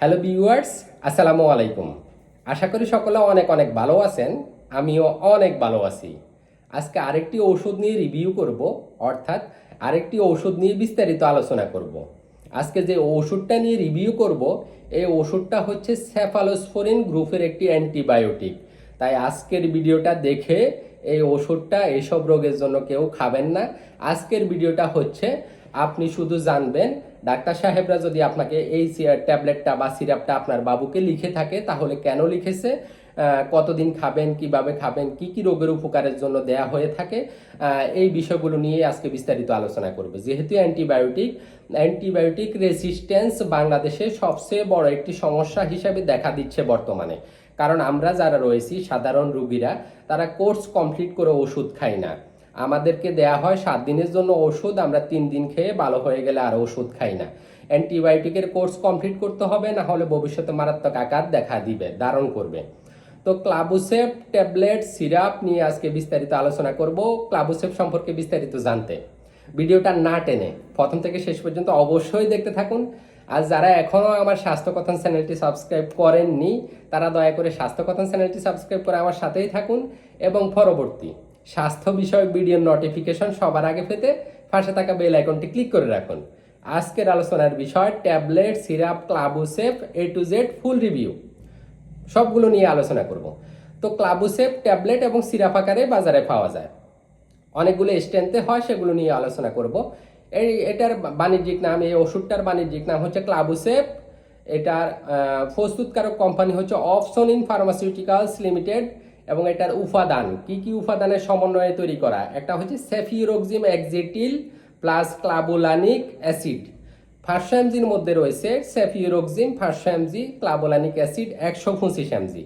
Hello viewers আসসালামু আলাইকুম আশা করি সকলে অনেক অনেক ভালো আছেন। আমিও অনেক ভালো আছি। আজকে আরেকটি ঔষধ নিয়ে রিভিউ করব, অর্থাৎ আরেকটি ঔষধ নিয়ে বিস্তারিত আলোচনা করব। আজকে যে ওষুধটা নিয়ে রিভিউ করব, এই ওষুধটা হচ্ছে স্যাফালোস্ফোরিন গ্রুপের একটি অ্যান্টিবায়োটিক। তাই আজকের ভিডিওটা দেখে এই ওষুধটা এইসব রোগের জন্য কেউ খাবেন না। আজকের ভিডিওটা হচ্ছে, আপনি শুধু জানবেন ডাক্তার সাহেবরা যদি আপনাকে এই ট্যাবলেটটা বা সিরাপটা আপনার বাবুকে লিখে থাকে, তাহলে কেন লিখেছে? কতদিন খাবেন, কীভাবে খাবেন, কি কি রোগের উপকারের জন্য দেয়া হয়ে থাকে এই বিষয়গুলো নিয়ে আজকে বিস্তারিত আলোচনা করবে। যেহেতু অ্যান্টিবায়োটিক অ্যান্টিবায়োটিক রেসিস্ট্যান্স বাংলাদেশে সবচেয়ে বড় একটি সমস্যা হিসেবে দেখা দিচ্ছে বর্তমানে। কারণ আমরা যারা রয়েছি, সাধারণ রুগীরা, তারা কোর্স কমপ্লিট করে ওষুধ খাই না। আমাদেরকে দেয়া হয় সাত দিনের জন্য ওষুধ, আমরা তিন দিন খেয়ে ভালো হয়ে গেলে আর ওষুধ খাই না। অ্যান্টিবায়োটিকের কোর্স কমপ্লিট করতে হবে, না হলে ভবিষ্যতে মারাত্মক আকার দেখা দিবে, ধারণ করবে। তো ক্লাবুসেপ ট্যাবলেট সিরাপ নিয়ে আজকে বিস্তারিত আলোচনা করব ক্লাবুসেপ সম্পর্কে বিস্তারিত জানতে। ভিডিওটা না টেনে প্রথম থেকে শেষ পর্যন্ত অবশ্যই দেখতে থাকুন। আর যারা এখনও আমার স্বাস্থ্য কথন চ্যানেলটি সাবস্ক্রাইব করেননি, তারা দয়া করে স্বাস্থ্য কথন চ্যানেলটি সাবস্ক্রাইব করে আমার সাথেই থাকুন। এবং পরবর্তী স্বাস্থ্য বিষয়ক ভিডিওর নোটিফিকেশন সবার আগে পেতে পাশে থাকা বেল আইকনটি ক্লিক করে রাখুন। আজকের আলোচনার বিষয় tablet syrup ক্লাবুসেপ A to Z full review সবগুলো নিয়ে আলোচনা করব। তো ক্লাবুসেপ ট্যাবলেট এবং সিরাপ আকারে বাজারে পাওয়া যায়। অনেকগুলো স্ট্রেন্থে হয়, সেগুলো নিয়ে আলোচনা করব। এই, এটার বাণিজ্যিক নাম, এই ওষুধটার বাণিজ্যিক নাম হচ্ছে ক্লাবুসেপ এটার প্রস্তুতকারক কোম্পানি হচ্ছে অফসনিন ফার্মাসিউটিক্যালস লিমিটেড এবং এটার উপাদান, কি কি উপাদানের সমন্বয়ে তৈরি করা? একটা হচ্ছে cefuroxime axetil plus clavulanic acid. First এমজির মধ্যে রয়েছে cefuroxime first mg clavulanic acid, একশো পঁচিশ এমজি।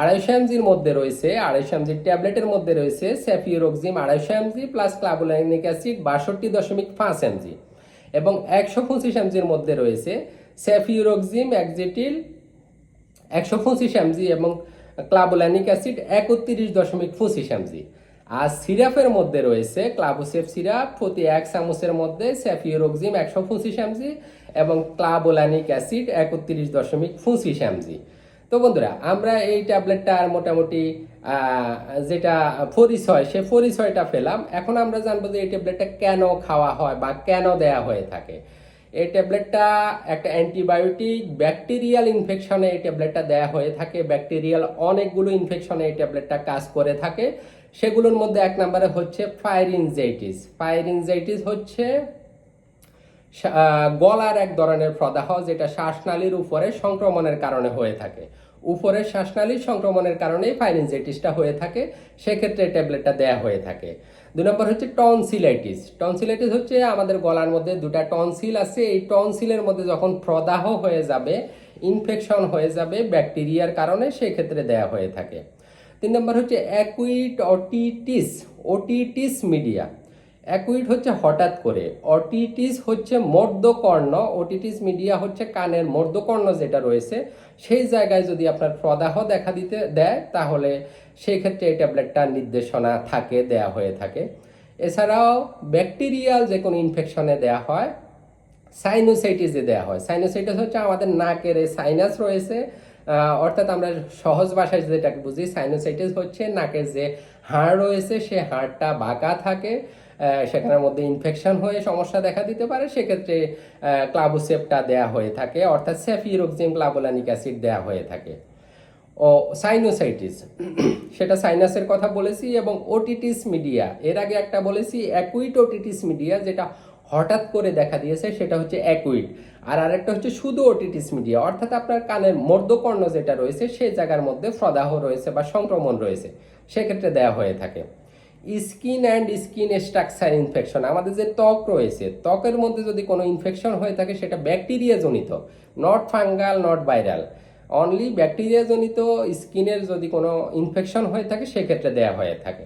আড়াইশো এমজির মধ্যে রয়েছে, আড়াইশো এমজির ট্যাবলেটের মধ্যে রয়েছে সেফিউরোক্সিম, আড়াইশো এমজি প্লাস ক্লাবোলানিক অ্যাসিড, বাষট্টি দশমিক পাঁচ এমজি। এবং একশো পঁচিশ এমজির মধ্যে রয়েছে সেফিউরোক্সিম, এক্সিটিল, একশো পঁচিশ এমজি এবং ক্লাবোলানিক অ্যাসিড একত্রিশ দশমিক পঁচিশ এমজি আর সিরাপের মধ্যে রয়েছে ক্লাবোসেফ সিরাপ, প্রতি এক চামচের মধ্যে সেফিওরোক্সিম একশো পঁচিশ এমজি এবং ক্লাবোলানিক অ্যাসিড একত্রিশ দশমিক পঁচিশ এমজি তো বন্ধুরা, আমরা এই ট্যাবলেটটার মোটামুটি যেটা পরিচয়, সে পরিচয়টা পেলাম। এখন আমরা জানব যে এই ট্যাবলেটটা কেন খাওয়া হয় বা কেন দেয়া হয়ে থাকে। এই ট্যাবলেটটা একটা অ্যান্টিবায়োটিক ব্যাকটেরিয়াল ইনফেকশনে এই ট্যাবলেটটা দেয়া হয়ে থাকে। ব্যাকটেরিয়াল অনেকগুলো ইনফেকশনে এই ট্যাবলেটটা কাজ করে থাকে। সেগুলোর মধ্যে এক নম্বরে হচ্ছে ফায়ারিনজাইটিস ফায়ারিনজাইটিস হচ্ছে গলার এক ধরনের প্রদাহ যেটা শ্বাসনালীর উপরে সংক্রমণের কারণে হয়ে থাকে। উপরে শ্বাসনালীর সংক্রমণের কারণেই ফাইনেনজাইটিসটা হয়ে থাকে, সেক্ষেত্রে ট্যাবলেটটা দেয়া হয়ে থাকে। দুই নম্বর হচ্ছে টনসিলাইটিস। টনসিলাইটিস হচ্ছে আমাদের গলার মধ্যে দুটা টনসিল আছে, এই টনসিলের মধ্যে যখন প্রদাহ হয়ে যাবে, ইনফেকশন হয়ে যাবে ব্যাকটেরিয়ার কারণে, সেক্ষেত্রে দেয়া হয়ে থাকে। তিন নম্বর হচ্ছে acute otitis otitis media. Acute হচ্ছে হঠাৎ করে। অটিটিস হচ্ছে মর্দকর্ণ ওটিটিস মিডিয়া হচ্ছে কানের মর্দকর্ণ যেটা রয়েছে, সেই জায়গায় যদি আপনার প্রদাহ দেখা দিতে দেয়, তাহলে সেই ক্ষেত্রে এই ট্যাবলেটটার নির্দেশনা থাকে, দেয়া হয়ে থাকে। এছাড়াও ব্যাকটেরিয়াল যে কোনো ইনফেকশনে দেয়া হয় সাইনোসাইটিসে দেওয়া হয়। সাইনোসাইটিস হচ্ছে আমাদের নাকের সাইনাস রয়েছে অর্থাৎ আমরা সহজ ভাষায় যেটাকে বুঝি সাইনোসাইটিস হচ্ছে নাকের যে হাড় রয়েছে, সে হাড়টা বাঁকা থাকে। সেখানের মধ্যে ইনফেকশন হয়ে সমস্যা দেখা দিতে পারে, সেক্ষেত্রে ক্লাবোসেপটা দেয়া হয়ে থাকে, অর্থাৎ সেফিরোক্সিম ক্লাবোলানিক অ্যাসিড দেয়া হয়ে থাকে। ও সাইনোসাইটিস সেটা সাইনাসের কথা বলেছি এবং ওটিটিস মিডিয়া এর আগে একটা বলেছি অ্যাকুইট ওটিটিস মিডিয়া যেটা হঠাৎ করে দেখা দিয়েছে, সেটা হচ্ছে অ্যাকুইট আর আরেকটা হচ্ছে শুধু ওটিটিস মিডিয়া অর্থাৎ আপনার কানের মর্দকর্ণ যেটা রয়েছে সেই জায়গার মধ্যে প্রদাহ রয়েছে বা সংক্রমণ রয়েছে, সেক্ষেত্রে দেয়া হয়ে থাকে। Skin and skin structure infection. আমাদের যে ত্বক রয়েছে, ত্বকের মধ্যে যদি কোনো ইনফেকশন হয়ে থাকে, সেটা ব্যাকটেরিয়া জনিত not fungal not viral only bacteria জনিত স্কিনের যদি কোনো ইনফেকশন হয়ে থাকে, সেক্ষেত্রে দেয়া হয়ে থাকে।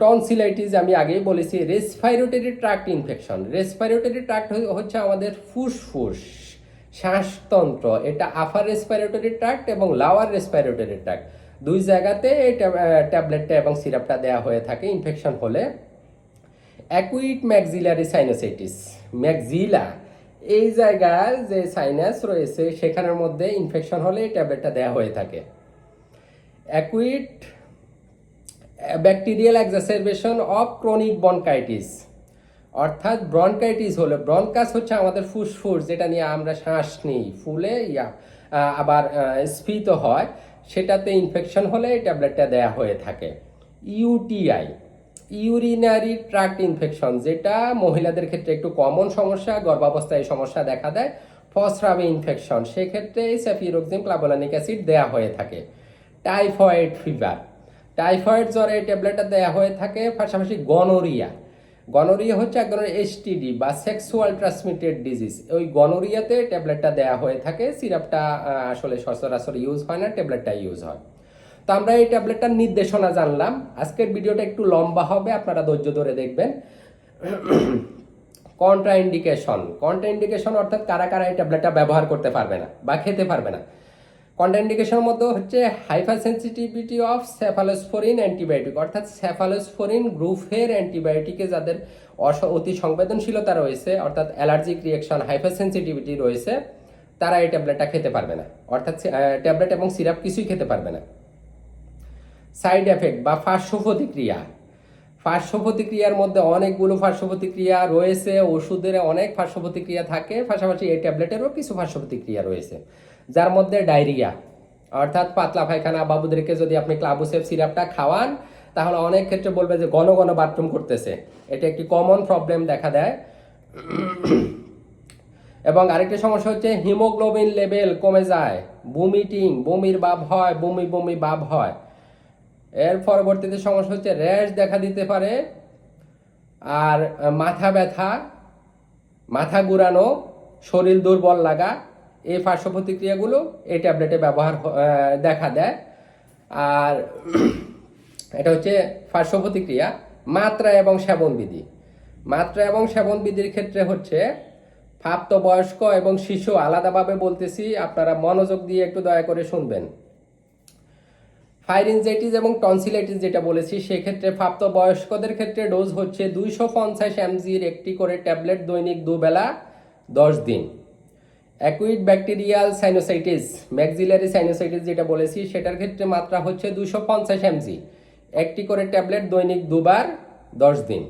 টনসিলাইটিস আমি আগেই বলেছি respiratory tract infection respiratory tract হচ্ছে আমাদের ফুসফুস, শ্বাসতন্ত্র। এটা আফার রেসপাইরেটরি ট্রাক্ট এবং লাওয়ার রেসপাইরেটরি ট্রাক্ট দুই জায়গাতে এই ট্যাবলেটটা এবং সিরাপটা দেওয়া হয়ে থাকে ইনফেকশন হলে। Acute maxillary sinusitis. ম্যাক্সিলা, এই জায়গায় যে সাইনাস রয়েছে, সেখানের মধ্যে ইনফেকশন হলে এই ট্যাবলেটটা দেওয়া হয়ে থাকে। Acute bacterial exacerbation of chronic bronchitis. অর্থাৎ ব্রনকাইটিস হলো, ব্রনকাস হচ্ছে আমাদের ফুসফুস, যেটা নিয়ে আমরা শ্বাস নিই। ফুলে ইয়া আবার স্ফীত হয়। সেটাতে ইনফেকশন হলে এই ট্যাবলেটটা দেয়া হয়ে থাকে। ইউটিআই ইউরিনারি ট্রাক্ট ইনফেকশন যেটা মহিলাদের ক্ষেত্রে একটু কমন সমস্যা, গর্ভাবস্থায় সমস্যা দেখা দেয় ফসরাবে ইনফেকশন সেক্ষেত্রে সেফিরোক্সিম ক্লাবোলানিক অ্যাসিড দেয়া হয়ে থাকে। টাইফয়েড ফিভার টাইফয়েড জ্বরে ট্যাবলেটটা দেওয়া হয়ে থাকে, পাশাপাশি গনোরিয়া গনোরিয়া হচ্ছে এক ধরনের এসটিডি বা সেক্সুয়াল ট্রান্সমিটেড ডিজিজ ওই গনোরিয়াতে ট্যাবলেটটা দেওয়া হয়ে থাকে, সিরাপটা আসলে সচরাচর ইউজ হয় না, ট্যাবলেটটা ইউজ হয়। তো আমরা এই ট্যাবলেটটার নির্দেশনা জানলাম। আজকের ভিডিওটা একটু লম্বা হবে, আপনারা ধৈর্য ধরে দেখবেন। কন্ট্রা ইন্ডিকেশন কন্ট্রা ইন্ডিকেশন অর্থাৎ কারা কারা এই ট্যাবলেটটা ব্যবহার করতে পারবে না বা খেতে পারবে না। কন্ট্রা ইন্ডিকেশনের মধ্যে হচ্ছে হাইফার সেন্সিটিভিটি অফ সেফালোস্ফোরিন অ্যান্টিবায়োটিক অর্থাৎ স্যাফালোসফোরিন গ্রুপের অ্যান্টিবায়োটিকে যাদের অস- অতি সংবেদনশীলতা রয়েছে, অর্থাৎ অ্যালার্জিক রিয়েকশন হাইফার সেন্সিটিভিটি রয়েছে, তারা এই ট্যাবলেটটা খেতে পারবে না। অর্থাৎ ট্যাবলেট এবং সিরাপ কিছুই খেতে পারবে না। সাইড এফেক্ট বা পার্শ্ব প্রতিক্রিয়া পার্শ্ব প্রতিক্রিয়ার মধ্যে অনেকগুলো পার্শ্ব প্রতিক্রিয়া রয়েছে, ওষুধের অনেক পার্শ্ব প্রতিক্রিয়া থাকে, পাশাপাশি এই ট্যাবলেটেরও কিছু পার্শ্ব প্রতিক্রিয়া রয়েছে। যার মধ্যে ডায়রিয়া। অর্থাৎ পাতলা পায়খানা বাবুদেরকে যদি আপনি ক্লাবুসেপ সিরাপটা খাওয়ান, তাহলে অনেক ক্ষেত্রে বলবে যে ঘন ঘন বাথরুম করতেছে। এটা একটি কমন প্রবলেম দেখা দেয়। এবং আরেকটা সমস্যা হচ্ছে হিমোগ্লোবিন লেভেল কমে যায়। বমিটিং বমির ভাব হয়, বমি বমি ভাব হয়। এর পরবর্তীতে সমস্যা হচ্ছে র্যাশ দেখা দিতে পারে, আর মাথা ব্যথা, মাথা ঘুরানো, শরীর দুর্বল লাগা এই পার্শ্ব প্রতিক্রিয়াগুলো এই ট্যাবলেটে ব্যবহার দেখা দেয়। আর এটা হচ্ছে পার্শ্ব প্রতিক্রিয়া মাত্রা এবং সেবন বিধি। মাত্রা এবং সেবন বিধির ক্ষেত্রে হচ্ছে প্রাপ্তবয়স্ক এবং শিশু আলাদাভাবে বলতেছি, আপনারা মনোযোগ দিয়ে একটু দয়া করে শুনবেন। ফাইরিনজাইটিস এবং টনসিলাইটিস যেটা বলেছি, সেক্ষেত্রে প্রাপ্তবয়স্কদের ক্ষেত্রে ডোজ হচ্ছে দুইশো পঞ্চাশ এমজির একটি করে ট্যাবলেট দৈনিক দুবেলা দশ দিন। Acute bacterial sinusitis maxillary sinusitis যেটা বলেছি, সেটার ক্ষেত্রে মাত্রা হচ্ছে দুশো পঞ্চাশ এমজি একটি করে ট্যাবলেট দৈনিক দুবার, দশ দিন।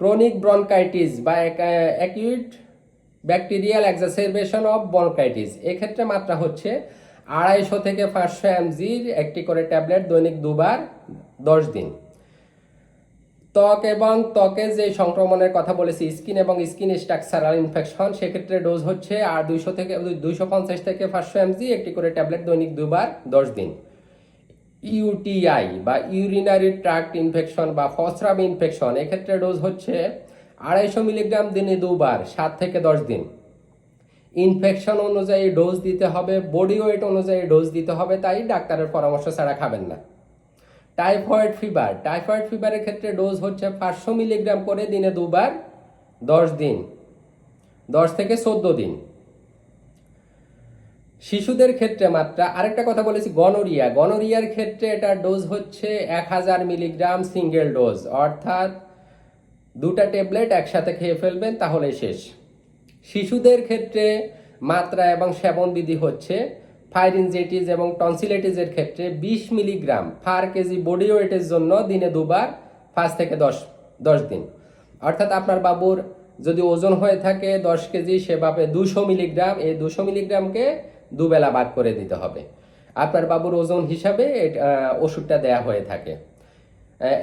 ক্রনিক ব্রনকাইটিস বা acute bacterial exacerbation of bronchitis এক্ষেত্রে মাত্রা হচ্ছে আড়াইশো থেকে পাঁচশো এমজির একটি করে ট্যাবলেট দৈনিক দুবার, দশ দিন। ত্বক এবং ত্বকের যে সংক্রমণের কথা বলেছি, স্কিন এবং স্কিন স্ট্রাকচারাল ইনফেকশন, সেক্ষেত্রে ডোজ হচ্ছে আর দুইশো থেকে, দুইশো পঞ্চাশ থেকে পাঁচশো এমজি একটি করে ট্যাবলেট দৈনিক দুবার, দশ দিন। ইউটিআই বা ইউরিনারি ট্রাক্ট ইনফেকশন বা ফসরাম ইনফেকশন, এক্ষেত্রে ডোজ হচ্ছে আড়াইশো মিলিগ্রাম দিনে দুবার, সাত থেকে দশ দিন। ইনফেকশন অনুযায়ী ডোজ দিতে হবে, বডি ওয়েট অনুযায়ী ডোজ দিতে হবে, তাই ডাক্তারের পরামর্শ ছাড়া খাবেন না। টাইফয়েড ফিভার টাইফয়েড ফিভারের ক্ষেত্রে ডোজ হচ্ছে পাঁচশো মিলিগ্রাম করে দিনে দুবার দশ দিন, দশ থেকে চোদ্দ দিন। শিশুদের ক্ষেত্রে মাত্রা, আরেকটা কথা বলেছি গনোরিয়া গনোরিয়ার ক্ষেত্রে এটা ডোজ হচ্ছে এক হাজার মিলিগ্রাম সিঙ্গেল ডোজ অর্থাৎ দুটা ট্যাবলেট একসাথে খেয়ে ফেলবেন তাহলে শেষ। শিশুদের ক্ষেত্রে মাত্রা এবং সেবন বিধি হচ্ছে ফাইরিনজেটিস এবং টনসিলাইটিসের ক্ষেত্রে বিশ মিলিগ্রাম পার কেজি বডি ওয়েটের জন্য দিনে দুবার পাঁচ থেকে দশ দশ দিন। অর্থাৎ আপনার বাবুর যদি ওজন হয়ে থাকে দশ কেজি সেভাবে দুশো মিলিগ্রাম, এই দুশো মিলিগ্রামকে দুবেলা ভাগ করে দিতে হবে। আপনার বাবুর ওজন হিসাবে ওষুধটা দেয়া হয়ে থাকে।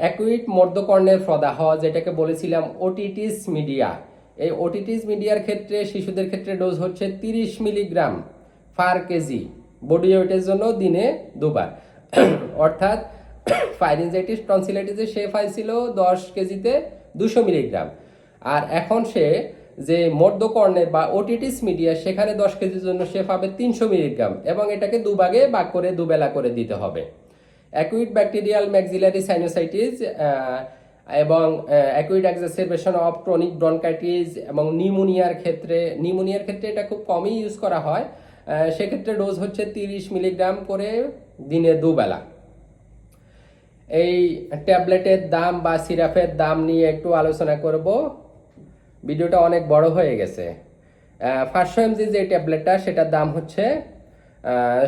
অ্যাকুইট মর্দকর্ণের প্রদাহ, যেটাকে বলেছিলাম ওটিটিস মিডিয়া। এই ওটিটিস মিডিয়ার ক্ষেত্রে শিশুদের ক্ষেত্রে ডোজ হচ্ছে তিরিশ মিলিগ্রাম পার কেজি। বডি ওয়েটের জন্য দিনে দুবার। অর্থাৎ ফাইরিনজাইটিস টনসিলাইটিসে সে পাইছিল দশ কেজিতে দুশো মিলিগ্রাম আর এখন সে যে মর্দকর্ণের বা ওটিটিস মিডিয়া সেখানে দশ কেজির জন্য সে পাবে তিনশো মিলিগ্রাম এবং এটাকে দুভাগে ভাগ করে, দুবেলা করে দিতে হবে। অ্যাকুইট ব্যাকটেরিয়াল ম্যাক্সিলারি সাইনোসাইটিস এবং acute exacerbation of chronic bronchitis এবং নিউমোনিয়ার ক্ষেত্রে নিউমোনিয়ার ক্ষেত্রে এটা খুব কমই ইউজ করা হয়। সেক্ষেত্রে ডোজ হচ্ছে তিরিশ মিলিগ্রাম করে দিনে দুবেলা। এই ট্যাবলেটের দাম বা সিরাপের দাম নিয়ে একটু আলোচনা করব। ভিডিওটা অনেক বড় হয়ে গেছে। পাঁচশো এমজি যে ট্যাবলেটটা সেটার দাম হচ্ছে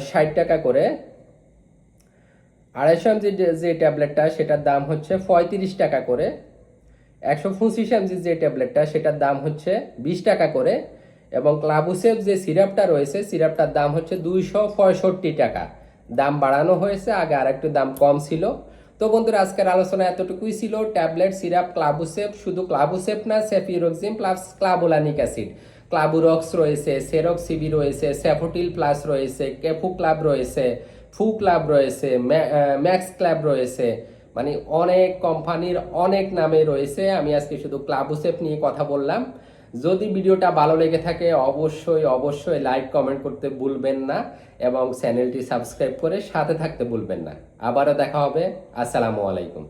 ষাট টাকা করে। আড়াইশো এমজি যে ট্যাবলেটটা সেটার দাম হচ্ছে পঁয়ত্রিশ টাকা করে। একশো পঁচিশ এমজি যে ট্যাবলেটটা সেটার দাম হচ্ছে বিশ টাকা করে। এবং ক্লাবুসেভ যে সিরাপটা রয়েছে, সিরাপটার দাম হচ্ছে দুইশো পঁয়ষট্টি টাকা। দাম বাড়ানো হয়েছে, আগে আর একটু দাম কম ছিল। তো বন্ধুরা, আজকের আলোচনা এতটুকুই ছিল, ট্যাবলেট, সিরাপ ক্লাবুসেপ শুধু ক্লাবুসেপ না সেফিরোক্সিম প্লাস ক্লাবোলানিক অ্যাসিড। ক্লাবুরক্স রয়েছে সেরক্সিবি রয়েছে, স্যাফোটিল প্লাস রয়েছে, কেফু ক্লাব রয়েছে, ফু ক্লাব রয়েছে ম্যাক্স ক্লাব রয়েছে। মানে অনেক কোম্পানির অনেক নামে রয়েছে, আমি আজকে শুধু ক্লাবুসেপ নিয়ে কথা বললাম। যদি ভিডিওটা ভালো লেগে থাকে, অবশ্যই অবশ্যই লাইক কমেন্ট করতে ভুলবেন না এবং চ্যানেলটি সাবস্ক্রাইব করে সাথে থাকতে ভুলবেন না। আবারও দেখা হবে। আসসালামু আলাইকুম।